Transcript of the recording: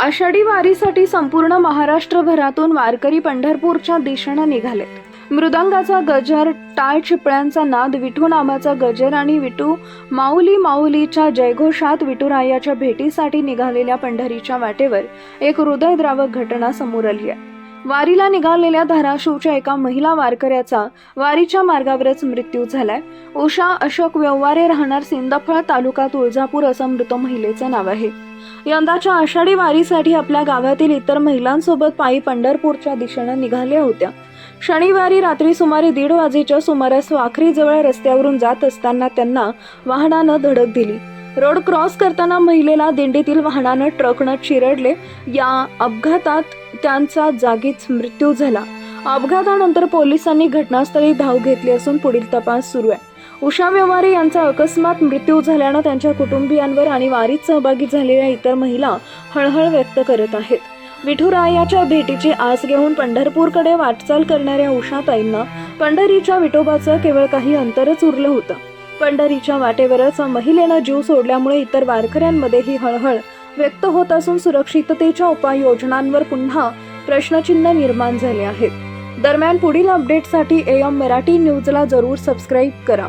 आषाढी वारीसाठी संपूर्ण महाराष्ट्रभरातून वारकरी पंढरपूरच्या दिशेनं निघालेत. मृदंगाचा गजर टाळ चिपळ्यांचा नाद विठू नामाचा गजर आणि विठू माऊली माऊलीच्या जयघोषात विठुरायाच्या भेटीसाठी निघालेल्या पंढरीच्या वाटेवर एक हृदयद्रावक घटना समोर आली आहे. वारीला निघालेल्या धाराशिवच्या एका महिला वारकऱ्याचा वारीच्या मार्गावरच मृत्यू झालाय. उषा अशोक व्यवहारे राहणार सिंदफळ तालुका तुळजापूर असं मृत महिलेचं नाव आहे. यंदाच्या आषाढी वारीसाठी आपल्या गावातील इतर महिलांसोबत पायी पंढरपूरच्या दिशेनं निघाल्या होत्या. शनिवारी रात्री सुमारे दीड वाजेच्या सुमारास वाखरीजवळ रस्त्यावरून जात असताना त्यांना वाहनानं धडक दिली. रोड क्रॉस करताना महिलेला दिंडीतील वाहनानं ट्रकनं चिरडले. या अपघातात त्यांचा जागीच मृत्यू झाला. अपघातानंतर पोलिसांनी घटनास्थळी धाव घेतली असून पुढील तपास सुरू आहे. उषा व्यवहारे यांचा अकस्मात मृत्यू झाल्यानं त्यांच्या कुटुंबियांवर आणि वारीत सहभागी झालेल्या इतर महिला हळहळ व्यक्त करत आहेत. विठुरायाच्या भेटीची आस घेऊन पंढरपूरकडे वाटचाल करणाऱ्या उषाताईंना पंढरीच्या विठोबाचं केवळ काही अंतरच उरलं होतं. पंढरीच्या वाटेवरच महिलेनं जीव सोडल्यामुळे इतर वारकऱ्यांमध्येही हळहळ व्यक्त होत असून सुरक्षिततेच्या उपाययोजनांवर पुन्हा प्रश्नचिन्ह निर्माण झाले आहेत. दरम्यान पुढील अपडेटसाठी एम मराठी न्यूजला जरूर सबस्क्राईब करा.